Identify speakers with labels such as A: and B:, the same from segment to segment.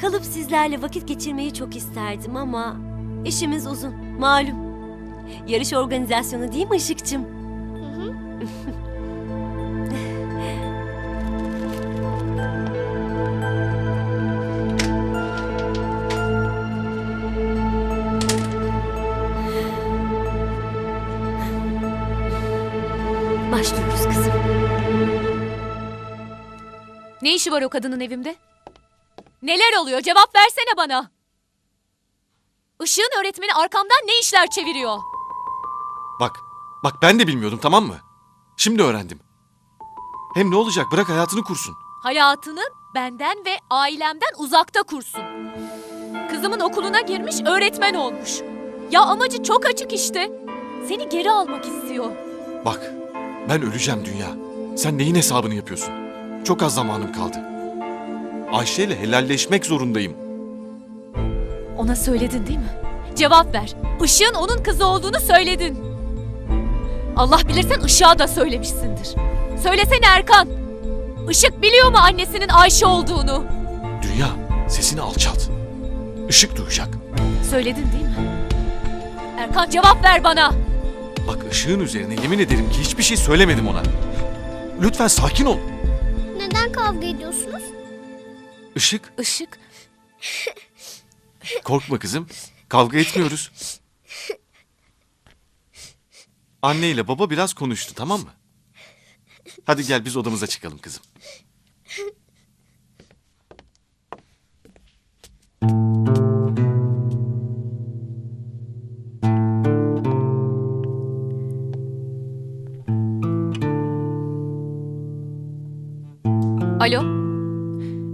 A: Kalıp sizlerle vakit geçirmeyi çok isterdim ama işimiz uzun, malum. Yarış organizasyonu değil mi Işıkçım? Başlıyoruz kızım.
B: Ne işi var o kadının evimde? Neler oluyor? Cevap versene bana. Işığın öğretmeni arkamdan ne işler çeviriyor?
C: Bak, bak ben de bilmiyordum tamam mı? Şimdi öğrendim. Hem ne olacak bırak hayatını kursun.
B: Hayatını benden ve ailemden uzakta kursun. Kızımın okuluna girmiş öğretmen olmuş. Ya amacı çok açık işte. Seni geri almak istiyor.
C: Bak, ben öleceğim dünya. Sen neyin hesabını yapıyorsun? Çok az zamanım kaldı. Ayşe ile helalleşmek zorundayım.
B: Ona söyledin değil mi? Cevap ver. Işığın onun kızı olduğunu söyledin. Allah bilir sen Işık'a da söylemişsindir. Söylesene Erkan. Işık biliyor mu annesinin Ayşe olduğunu?
C: Dünya, sesini alçalt. Işık duyacak.
B: Söyledin değil mi? Erkan cevap ver bana.
C: Bak ışığın üzerine yemin ederim ki hiçbir şey söylemedim ona. Lütfen sakin ol.
D: Neden kavga ediyorsunuz?
C: Işık,
B: Işık.
C: korkma kızım. Kavga etmiyoruz. Anne ile baba biraz konuştu tamam mı? Hadi gel biz odamıza çıkalım kızım.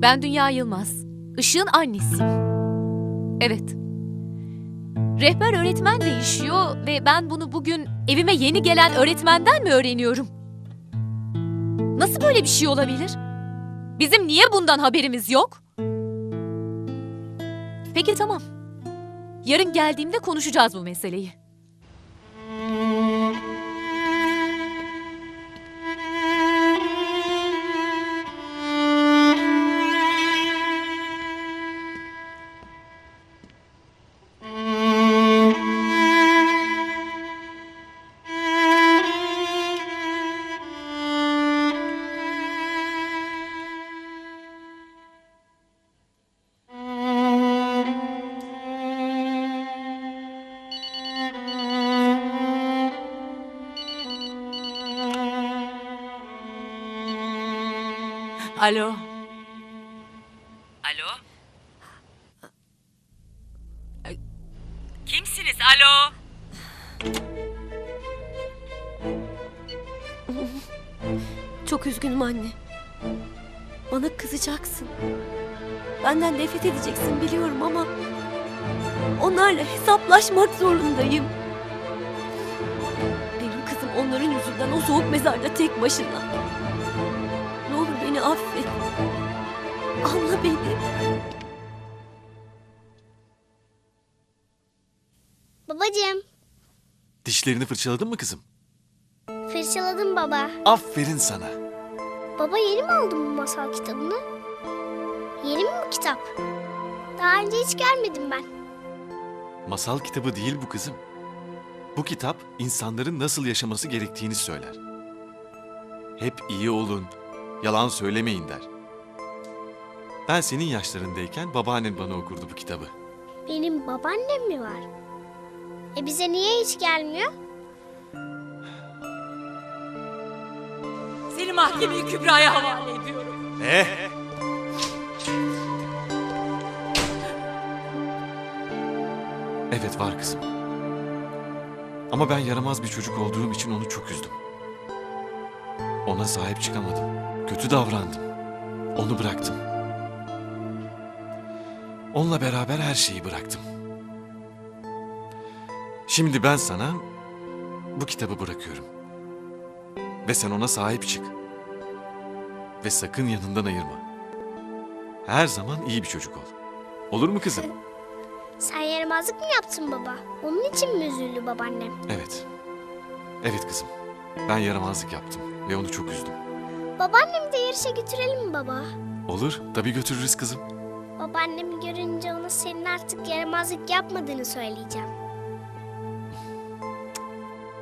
B: Ben Dünya Yılmaz. Işığın annesiyim. Evet. Rehber öğretmen değişiyor ve ben bunu bugün evime yeni gelen öğretmenden mi öğreniyorum? Nasıl böyle bir şey olabilir? Bizim niye bundan haberimiz yok? Peki tamam. Yarın geldiğimde konuşacağız bu meseleyi.
E: Alo. Alo. Kimsiniz? Alo.
A: Çok üzgünüm anne. Bana kızacaksın. Benden nefret edeceksin biliyorum ama... Onlarla hesaplaşmak zorundayım. Benim kızım onların yüzünden o soğuk mezarda tek başına. Beni affet. Anla beni.
D: Babacığım,
C: Dişlerini fırçaladın mı kızım?
D: fırçaladım baba.
C: Aferin sana.
D: Baba yeni mi aldın bu masal kitabını? Yeni mi bu kitap? Daha önce hiç görmedim ben.
C: Masal kitabı değil bu kızım. Bu kitap insanların nasıl yaşaması gerektiğini söyler. Hep iyi olun, yalan söylemeyin der. Ben senin yaşlarındayken babaannen bana okurdu bu kitabı.
D: Benim babaannem mi var? E bize niye hiç gelmiyor?
E: Seni mahkemeyi Kübra'ya havale ediyorum.
C: Eh? Evet var kızım. Ama ben yaramaz bir çocuk olduğum için onu çok üzdüm. Ona sahip çıkamadım. Kötü davrandım. Onu bıraktım. Onunla beraber her şeyi bıraktım. Şimdi ben sana bu kitabı bırakıyorum. Ve sen ona sahip çık. Ve sakın yanından ayırma. Her zaman iyi bir çocuk ol. Olur mu kızım?
D: Sen yaramazlık mı yaptın baba? Onun için mi üzüldü babaannem?
C: Evet. Evet kızım. Ben yaramazlık yaptım ve onu çok üzdüm.
D: Babaannemi de yarışa götürelim mi baba?
C: Olur, tabii götürürüz kızım.
D: Babaannemi görünce ona senin artık yaramazlık yapmadığını söyleyeceğim.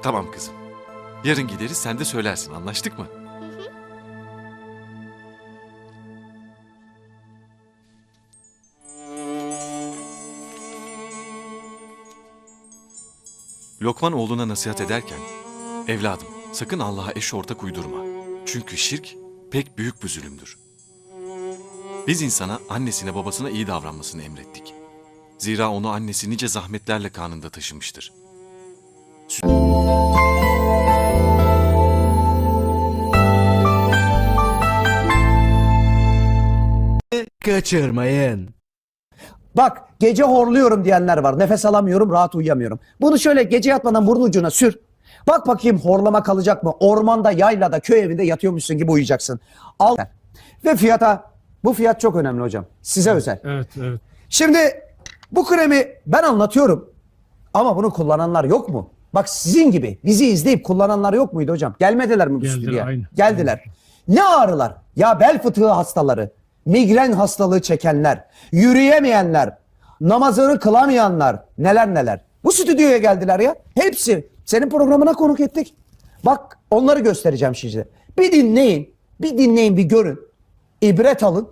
C: Tamam kızım. Yarın gideriz sen de söylersin anlaştık mı? Lokman oğluna nasihat ederken, evladım sakın Allah'a eş ortak uydurma. Çünkü şirk pek büyük bir zulümdür. Biz insana annesine babasına iyi davranmasını emrettik. Zira onu annesi nice zahmetlerle karnında taşımıştır.
F: kaçırmayın. Bak gece horluyorum diyenler var. Nefes alamıyorum, rahat uyuyamıyorum. Bunu şöyle gece yatmadan burun ucuna sür. Bak bakayım horlama kalacak mı? Ormanda, yaylada, köy evinde yatıyormuşsun gibi uyuyacaksın. Al. Ve fiyata, bu fiyat çok önemli hocam. Size özel.
G: Evet, evet.
F: Şimdi bu kremi ben anlatıyorum. Ama bunu kullananlar yok mu? Bak sizin gibi bizi izleyip kullananlar yok muydu hocam? Gelmediler mi bu
G: Geldiler,
F: stüdyoya?
G: aynı.
F: Geldiler. Ne ağrılar? Ya bel fıtığı hastaları, migren hastalığı çekenler, yürüyemeyenler, namazını kılamayanlar, neler neler. Bu stüdyoya geldiler ya. Hepsi. Senin programına konuk ettik. Bak onları göstereceğim size. Bir dinleyin, bir dinleyin, bir görün. İbret alın.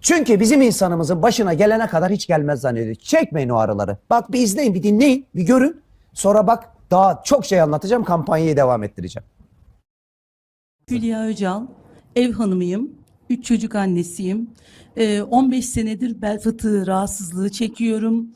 F: Çünkü bizim insanımızın başına gelene kadar hiç gelmez zannediyor. Çekmeyin o ağrıları. Bak bir izleyin, bir dinleyin, bir görün. Sonra bak daha çok şey anlatacağım, kampanyayı devam ettireceğim.
H: Hülya Öcal, ev hanımıyım. Üç çocuk annesiyim. Ee, 15 senedir bel fıtığı rahatsızlığı çekiyorum.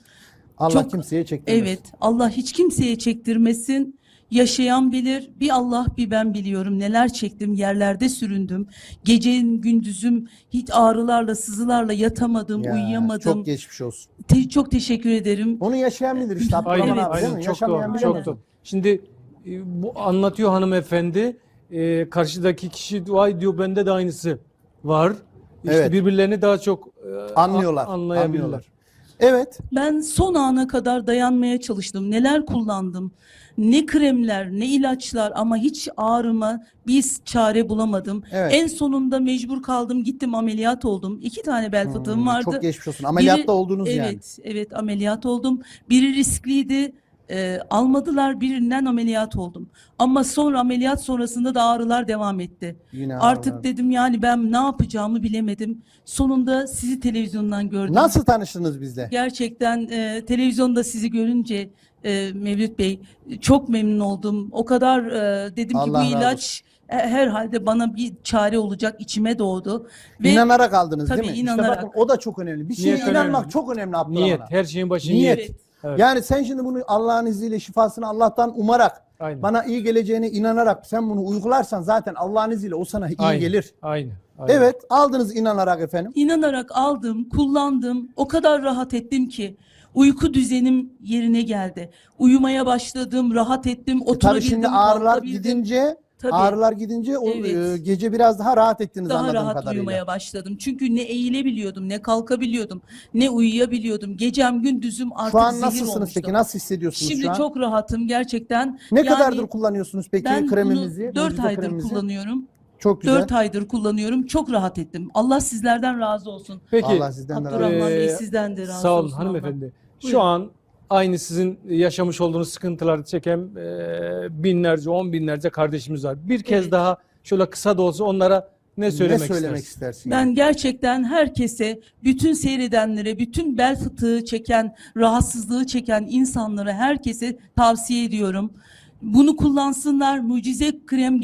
F: Allah
H: Çok-
F: kimseye çektirmesin.
H: Evet, Allah hiç kimseye çektirmesin. Yaşayan bilir, bir Allah bir ben biliyorum. Neler çektim, yerlerde süründüm. Gecenin gündüzüm hiç ağrılarla, sızılarla yatamadım,
I: Ya,
H: uyuyamadım.
I: Çok geçmiş olsun.
H: Te- çok teşekkür ederim.
I: Onu yaşayan bilir işte
G: Aynen,
H: Evet.
I: abi değil
G: aynen.
I: mi?
G: Çok
I: Yaşamayan
G: doğru,
I: bilemez.
G: çok doğru. Şimdi e, bu anlatıyor hanımefendi. E, karşıdaki kişi vay diyor bende de aynısı var. İşte
I: Evet.
G: birbirlerini daha çok e,
I: Anlıyorlar,
G: anlayabilirler.
I: anlıyorlar. Evet.
H: Ben son ana kadar dayanmaya çalıştım. Neler kullandım. Ne kremler, ne ilaçlar ama hiç ağrıma bir çare bulamadım.
I: Evet.
H: En sonunda mecbur kaldım. Gittim ameliyat oldum. İki tane bel fıtığım
I: Hmm,
H: vardı.
I: Çok geçmiş olsun. Ameliyatta
H: Biri-
I: oldunuz
H: evet,
I: yani.
H: Evet, ameliyat oldum. Biri riskliydi. E, almadılar birinden ameliyat oldum. Ama sonra ameliyat sonrasında da ağrılar devam etti.
I: Yine
H: Artık
I: ağrılar.
H: dedim yani ben ne yapacağımı bilemedim. Sonunda sizi televizyondan gördüm.
I: Nasıl tanıştınız bizle?
H: Gerçekten e, televizyonda sizi görünce e, Mevlüt Bey çok memnun oldum. O kadar e, dedim ki
I: Allah
H: bu
I: razı
H: ilaç herhalde bana bir çare olacak içime doğdu. Ve
I: İnanarak aldınız
H: Tabii,
I: değil mi?
H: inanarak.
I: İşte bakın o da çok önemli. Bir şeye inanmak
G: önemli.
I: çok önemli Abdurrahman
G: Niyet, her şeyin başı
I: Niyet.
G: niyet.
H: evet,
G: Evet.
I: Yani sen şimdi bunu Allah'ın izniyle şifasını Allah'tan umarak
G: Aynen.
I: bana iyi geleceğine inanarak sen bunu uygularsan zaten Allah'ın izniyle o sana iyi
G: Aynen,
I: gelir.
G: Aynen. aynen.
I: Evet aldınız inanarak efendim.
H: inanarak aldım, kullandım. O kadar rahat ettim ki uyku düzenim yerine geldi. Uyumaya başladım, rahat ettim,
I: E Tabii
H: oturabildim,
I: şimdi ağrılar
H: kalkabildim.
I: gidince
H: Tabii.
I: ağrılar gidince o
H: Evet.
I: e, gece biraz daha rahat ettiniz
H: daha
I: anladığım
H: rahat
I: kadarıyla.
H: uyumaya başladım. Çünkü ne eğilebiliyordum, ne kalkabiliyordum, ne uyuyabiliyordum. Gecem gündüzüm artık
I: Şu an
H: zehir
I: nasılsınız
H: olmuştu.
I: peki? Nasıl hissediyorsunuz
H: Şimdi
I: şu an?
H: çok rahatım gerçekten.
I: Ne
H: Yani
I: kadardır kullanıyorsunuz peki
H: ben
I: kremimizi?
H: bunu 4
I: mucize
H: aydır
I: kremimizi?
H: kullanıyorum.
I: Çok güzel.
H: 4 aydır kullanıyorum. Çok rahat ettim. Allah sizlerden razı olsun.
G: Peki
I: Allah sizden de razı olsun.
H: Abdurrahman Bey
G: Ee,
H: sizden de razı
G: Sağ olun
H: olsun.
G: hanımefendi. Şu
H: Buyurun.
G: an aynı sizin yaşamış olduğunuz sıkıntıları çeken e, binlerce, on binlerce kardeşimiz var. Bir kez
H: Evet.
G: daha şöyle kısa da olsa onlara ne söylemek,
I: ne söylemek
G: istersin?
I: istersin?
H: Ben gerçekten herkese, bütün seyredenlere, bütün bel fıtığı çeken, rahatsızlığı çeken insanlara, herkese tavsiye ediyorum. Bunu kullansınlar. Mucize krem